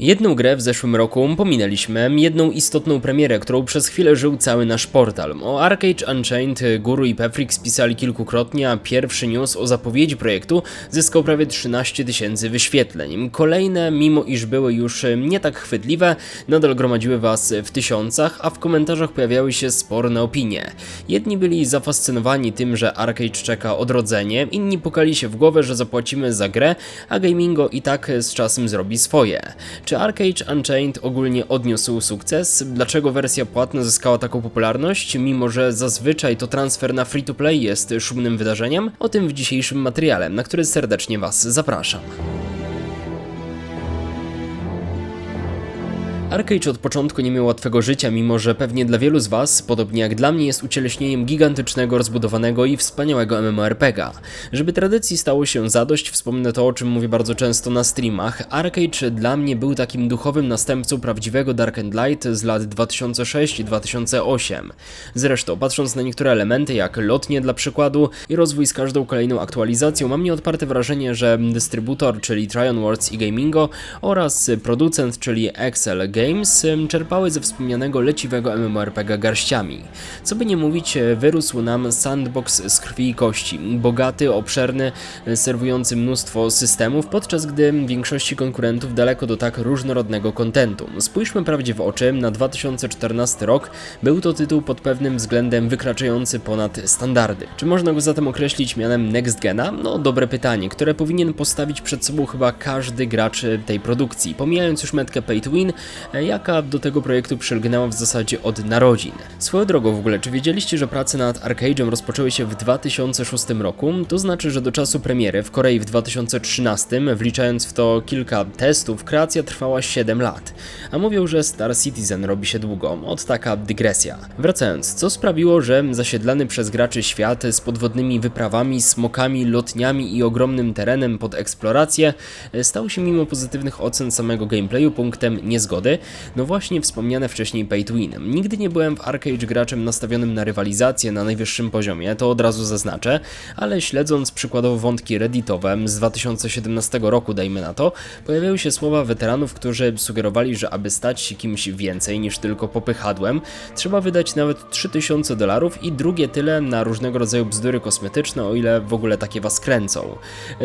Jedną grę w zeszłym roku pominęliśmy, jedną istotną premierę, którą przez chwilę żył cały nasz portal. O Arcade Unchained Guru i Pefrix pisali kilkukrotnie, a pierwszy news o zapowiedzi projektu zyskał prawie 13 tysięcy wyświetleń. Kolejne, mimo iż były już nie tak chwytliwe, nadal gromadziły was w tysiącach, a w komentarzach pojawiały się sporne opinie. Jedni byli zafascynowani tym, że Arcade czeka odrodzenie, inni pukali się w głowę, że zapłacimy za grę, a Gamingo i tak z czasem zrobi swoje. Czy Arcade Unchained ogólnie odniósł sukces? Dlaczego wersja płatna zyskała taką popularność, mimo że zazwyczaj to transfer na free-to-play jest szumnym wydarzeniem? O tym w dzisiejszym materiale, na który serdecznie Was zapraszam. Arcade od początku nie miał łatwego życia, mimo że pewnie dla wielu z Was, podobnie jak dla mnie, jest ucieleśnieniem gigantycznego, rozbudowanego i wspaniałego MMORPG'a. Żeby tradycji stało się zadość, wspomnę to, o czym mówię bardzo często na streamach. Arcade dla mnie był takim duchowym następcą prawdziwego Dark and Light z lat 2006 i 2008. Zresztą, patrząc na niektóre elementy, jak lotnie dla przykładu i rozwój z każdą kolejną aktualizacją, mam nieodparte wrażenie, że dystrybutor, czyli Tryon Worlds i Gamingo oraz producent, czyli Excel Games czerpały ze wspomnianego leciwego MMORPG garściami. Co by nie mówić, e, wyrósł nam sandbox z krwi i kości, bogaty, obszerny, e, serwujący mnóstwo systemów, podczas gdy większości konkurentów daleko do tak różnorodnego kontentu. Spójrzmy prawdzie w oczy, na 2014 rok był to tytuł pod pewnym względem wykraczający ponad standardy. Czy można go zatem określić mianem Next Gena? No dobre pytanie, które powinien postawić przed sobą chyba każdy gracz e, tej produkcji, pomijając już metkę Pay to Win, jaka do tego projektu przylgnęła w zasadzie od narodzin. Swoją drogą w ogóle, czy wiedzieliście, że prace nad Arcade'em rozpoczęły się w 2006 roku? To znaczy, że do czasu premiery w Korei w 2013, wliczając w to kilka testów, kreacja trwała 7 lat. A mówią, że Star Citizen robi się długo. Od taka dygresja. Wracając, co sprawiło, że zasiedlany przez graczy świat z podwodnymi wyprawami, smokami, lotniami i ogromnym terenem pod eksplorację stał się mimo pozytywnych ocen samego gameplayu punktem niezgody, no właśnie wspomniane wcześniej pay to win. Nigdy nie byłem w Arcade graczem nastawionym na rywalizację na najwyższym poziomie, to od razu zaznaczę, ale śledząc przykładowo wątki redditowe z 2017 roku, dajmy na to, pojawiały się słowa weteranów, którzy sugerowali, że aby stać się kimś więcej niż tylko popychadłem, trzeba wydać nawet 3000 dolarów i drugie tyle na różnego rodzaju bzdury kosmetyczne, o ile w ogóle takie was kręcą.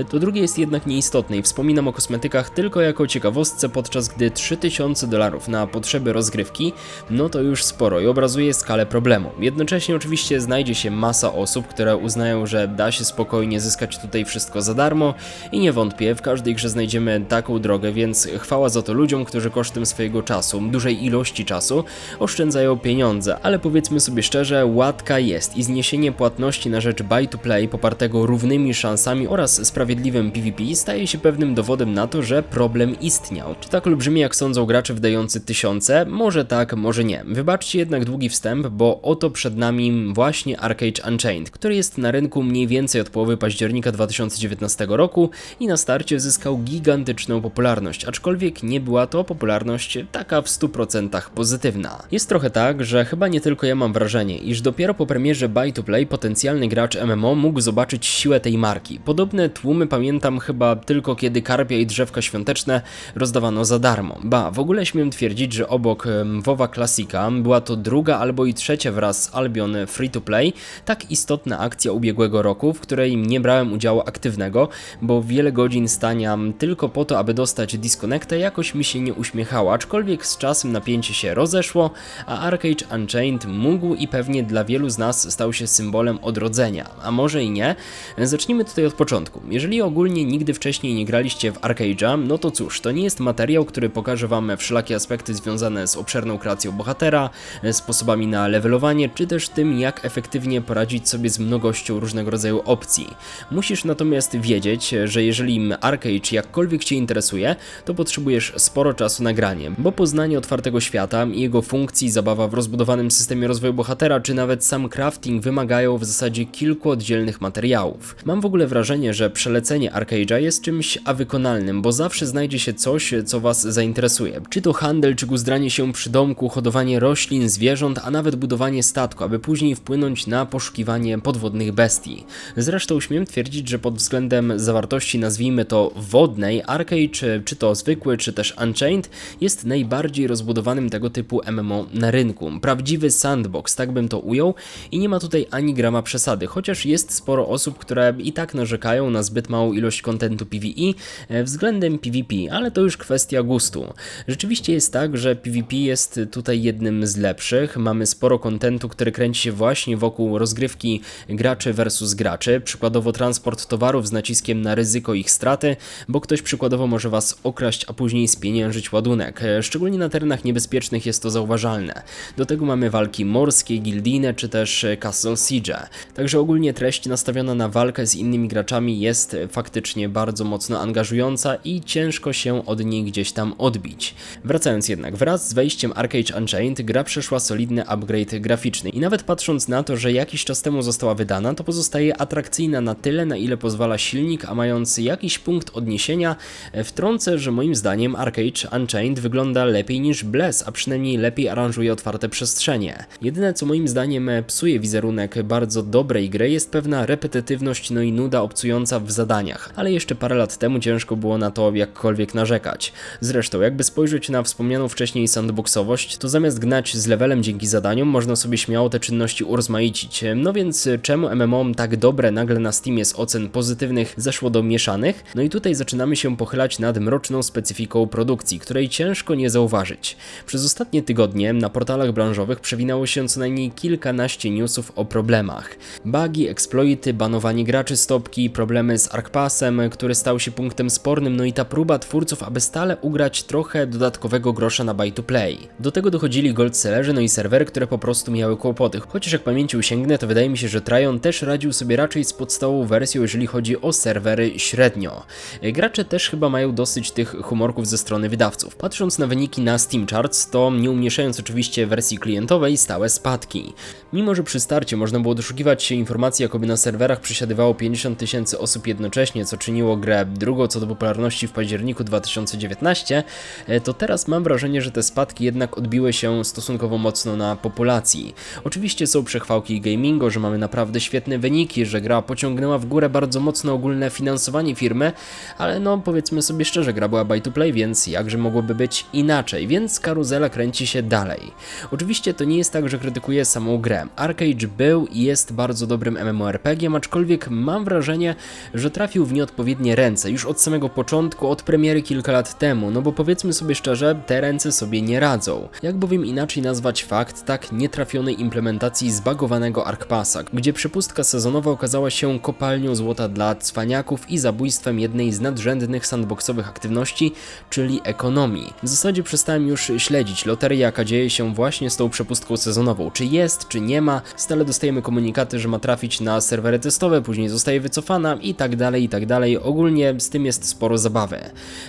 To drugie jest jednak nieistotne i wspominam o kosmetykach tylko jako ciekawostce, podczas gdy 3000 dolarów na potrzeby rozgrywki, no to już sporo i obrazuje skalę problemu. Jednocześnie oczywiście znajdzie się masa osób, które uznają, że da się spokojnie zyskać tutaj wszystko za darmo i nie wątpię, w każdej grze znajdziemy taką drogę, więc chwała za to ludziom, którzy kosztem swojego czasu, dużej ilości czasu, oszczędzają pieniądze, ale powiedzmy sobie szczerze, łatka jest i zniesienie płatności na rzecz buy to play popartego równymi szansami oraz sprawiedliwym PvP staje się pewnym dowodem na to, że problem istniał. Czy tak olbrzymi jak sądzą gracze wydający tysiące? Może tak, może nie. Wybaczcie jednak długi wstęp, bo oto przed nami właśnie Arcade Unchained, który jest na rynku mniej więcej od połowy października 2019 roku i na starcie zyskał gigantyczną popularność, aczkolwiek nie była to popularność taka w 100% pozytywna. Jest trochę tak, że chyba nie tylko ja mam wrażenie, iż dopiero po premierze Buy to Play potencjalny gracz MMO mógł zobaczyć siłę tej marki. Podobne tłumy pamiętam chyba tylko kiedy karpia i drzewka świąteczne rozdawano za darmo. Ba, w ogóle śmiem twierdzić, że obok WoWa Classica była to druga albo i trzecia wraz z Albion Free to Play tak istotna akcja ubiegłego roku, w której nie brałem udziału aktywnego, bo wiele godzin stania tylko po to, aby dostać disconnectę jakoś mi się nie uśmiechała, aczkolwiek z czasem napięcie się rozeszło, a Arcade Unchained mógł i pewnie dla wielu z nas stał się symbolem odrodzenia, a może i nie. Zacznijmy tutaj od początku. Jeżeli ogólnie nigdy wcześniej nie graliście w Arcade'a, no to cóż, to nie jest materiał, który pokaże wam wszelakie aspekty związane z obszerną kreacją bohatera, sposobami na levelowanie, czy też tym, jak efektywnie poradzić sobie z mnogością różnego rodzaju opcji. Musisz natomiast wiedzieć, że jeżeli Arcade jakkolwiek Cię interesuje, to potrzebujesz sporo czasu na granie, bo poznanie otwartego świata i jego funkcji, zabawa w rozbudowanym systemie rozwoju bohatera, czy nawet sam crafting wymagają w zasadzie kilku oddzielnych materiałów. Mam w ogóle wrażenie, że przelecenie Arcade'a jest czymś awykonalnym, bo zawsze znajdzie się coś, co Was zainteresuje. Czy to handel czy guzdranie się przy domku, hodowanie roślin, zwierząt, a nawet budowanie statku, aby później wpłynąć na poszukiwanie podwodnych bestii. Zresztą śmiem twierdzić, że pod względem zawartości, nazwijmy to wodnej, Arcade, czy, czy to zwykły, czy też Unchained, jest najbardziej rozbudowanym tego typu MMO na rynku. Prawdziwy sandbox, tak bym to ujął, i nie ma tutaj ani grama przesady, chociaż jest sporo osób, które i tak narzekają na zbyt małą ilość kontentu PvE e, względem PvP, ale to już kwestia gustu. Rzeczywiście jest tak, że PvP jest tutaj jednym z lepszych. Mamy sporo kontentu, który kręci się właśnie wokół rozgrywki graczy versus graczy. Przykładowo transport towarów z naciskiem na ryzyko ich straty, bo ktoś przykładowo może was okraść, a później spieniężyć ładunek. Szczególnie na terenach niebezpiecznych jest to zauważalne. Do tego mamy walki morskie, gildijne czy też Castle Siege. Także ogólnie treść nastawiona na walkę z innymi graczami jest faktycznie bardzo mocno angażująca i ciężko się od niej gdzieś tam odbić. Wracając jednak, wraz z wejściem Arcade Unchained gra przeszła solidny upgrade graficzny i nawet patrząc na to, że jakiś czas temu została wydana, to pozostaje atrakcyjna na tyle, na ile pozwala silnik, a mając jakiś punkt odniesienia, wtrącę, że moim zdaniem Arcade Unchained wygląda lepiej niż Bless, a przynajmniej lepiej aranżuje otwarte przestrzenie. Jedyne co moim zdaniem psuje wizerunek bardzo dobrej gry jest pewna repetytywność, no i nuda obcująca w zadaniach, ale jeszcze parę lat temu ciężko było na to jakkolwiek narzekać. Zresztą, jakby spojrzeć na wspomnianą wcześniej sandboxowość, to zamiast gnać z levelem dzięki zadaniom, można sobie śmiało te czynności urozmaicić. No więc czemu MMO tak dobre nagle na Steamie z ocen pozytywnych zeszło do mieszanych? No i tutaj zaczynamy się pochylać nad mroczną specyfiką produkcji, której ciężko nie zauważyć. Przez ostatnie tygodnie na portalach branżowych przewinało się co najmniej kilkanaście newsów o problemach. Bugi, exploity, banowanie graczy stopki, problemy z Arkpasem, który stał się punktem spornym, no i ta próba twórców, aby stale ugrać trochę dodatkowego grosza na buy to play. Do tego dochodzili goldsellerzy, no i serwery, które po prostu miały kłopoty. Chociaż jak pamięci usięgnę, to wydaje mi się, że Tryon też radził sobie raczej z podstawową wersją, jeżeli chodzi o serwery średnio. Gracze też chyba mają dosyć tych humorków ze strony wydawców. Patrząc na wyniki na Steam Charts, to nie umniejszając oczywiście wersji klientowej, stałe spadki. Mimo, że przy starcie można było doszukiwać się informacji, jakoby na serwerach przesiadywało 50 tysięcy osób jednocześnie, co czyniło grę drugą co do popularności w październiku 2019, e, to teraz mam wrażenie, że te spadki jednak odbiły się stosunkowo mocno na populacji. Oczywiście są przechwałki gamingu, że mamy naprawdę świetne wyniki, że gra pociągnęła w górę bardzo mocno ogólne finansowanie firmy, ale no powiedzmy sobie szczerze, gra była buy to play, więc jakże mogłoby być inaczej, więc karuzela kręci się dalej. Oczywiście to nie jest tak, że krytykuję samą grę. Arcade był i jest bardzo dobrym MMORPG, aczkolwiek mam wrażenie, że trafił w nieodpowiednie ręce już od samego początku, od premiery kilka lat temu, no bo powiedzmy sobie szczerze, te ręce sobie nie radzą. Jak bowiem inaczej nazwać fakt tak nietrafionej implementacji zbagowanego Arc Passa, gdzie przepustka sezonowa okazała się kopalnią złota dla cwaniaków i zabójstwem jednej z nadrzędnych sandboxowych aktywności, czyli ekonomii. W zasadzie przestałem już śledzić loterię, jaka dzieje się właśnie z tą przepustką sezonową. Czy jest, czy nie ma, stale dostajemy komunikaty, że ma trafić na serwery testowe, później zostaje wycofana i tak dalej, i tak dalej. Ogólnie z tym jest sporo zabawy.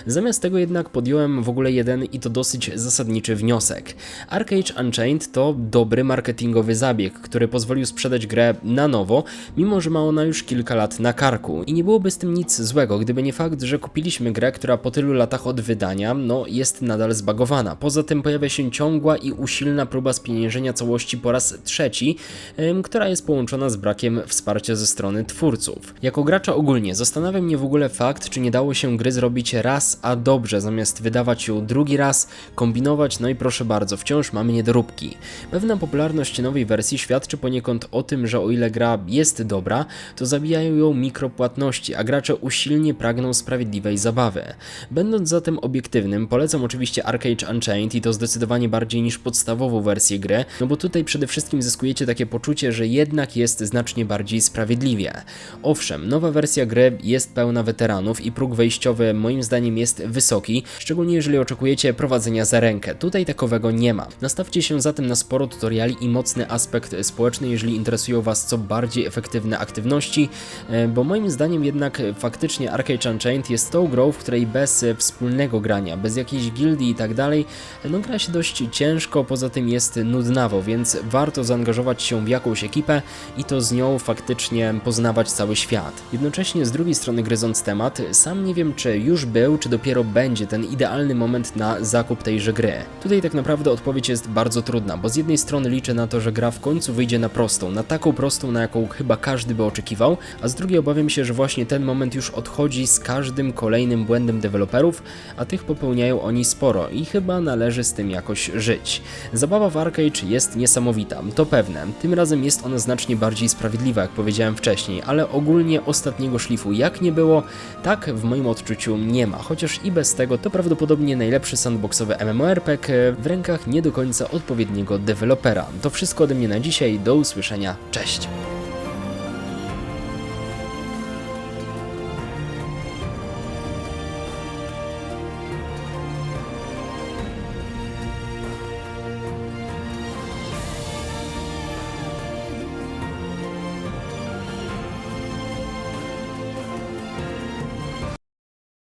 Zamiast tego jednak podjąłem w ogóle jeden i to dosyć zasadniczy wniosek. Arcade Unchained to dobry marketingowy zabieg, który pozwolił sprzedać grę na nowo, mimo że ma ona już kilka lat na karku. I nie byłoby z tym nic złego, gdyby nie fakt, że kupiliśmy grę, która po tylu latach od wydania, no jest nadal zbagowana. Poza tym pojawia się ciągła i usilna próba spieniężenia całości po raz trzeci, ym, która jest połączona z brakiem wsparcia ze strony twórców. Jako gracza ogólnie zastanawia mnie w ogóle fakt, czy nie dało się gry zrobić raz, a dobrze, zamiast wydawać ją drugi raz, kombinować, no i proszę bardzo, wciąż mamy niedoróbki. Pewna popularność nowej wersji świadczy poniekąd o tym, że o ile gra jest dobra, to zabijają ją mikropłatności, a gracze usilnie pragną sprawiedliwej zabawy. Będąc zatem obiektywnym, polecam oczywiście Arcade Unchained i to zdecydowanie bardziej niż podstawową wersję gry, no bo tutaj przede wszystkim zyskujecie takie poczucie, że jednak jest znacznie bardziej sprawiedliwie. Owszem, nowa wersja gry jest pełna weteranów i próg wejściowy moim zdaniem jest wysoki, szczególnie jeżeli oczekujecie prowadzenia za rękę. Tutaj takowego nie ma. Nastawcie się zatem na sporo tutoriali i mocny aspekt społeczny, jeżeli interesują Was co bardziej efektywne aktywności, e, bo moim zdaniem jednak faktycznie Arcade Unchained jest tą grą, w której bez wspólnego grania, bez jakiejś gildii i tak dalej, no gra się dość ciężko, poza tym jest nudnawo, więc warto zaangażować się w jakąś ekipę i to z nią faktycznie poznawać cały świat. Jednocześnie z drugiej strony gryząc temat, sam nie wiem czy już był, czy dopiero będzie ten idealny moment na zakup tejże gry? Tutaj tak naprawdę odpowiedź jest bardzo trudna, bo z jednej strony liczę na to, że gra w końcu wyjdzie na prostą, na taką prostą, na jaką chyba każdy by oczekiwał, a z drugiej obawiam się, że właśnie ten moment już odchodzi z każdym kolejnym błędem deweloperów, a tych popełniają oni sporo i chyba należy z tym jakoś żyć. Zabawa w Arcade jest niesamowita, to pewne. Tym razem jest ona znacznie bardziej sprawiedliwa, jak powiedziałem wcześniej, ale ogólnie ostatniego szlifu jak nie było, tak w moim odczuciu nie ma, chociaż i bez tego to prawdopodobnie najlepszy sandboxowy MMORPG w rękach nie do końca odpowiedniego dewelopera. To wszystko ode mnie na dzisiaj, do usłyszenia, cześć!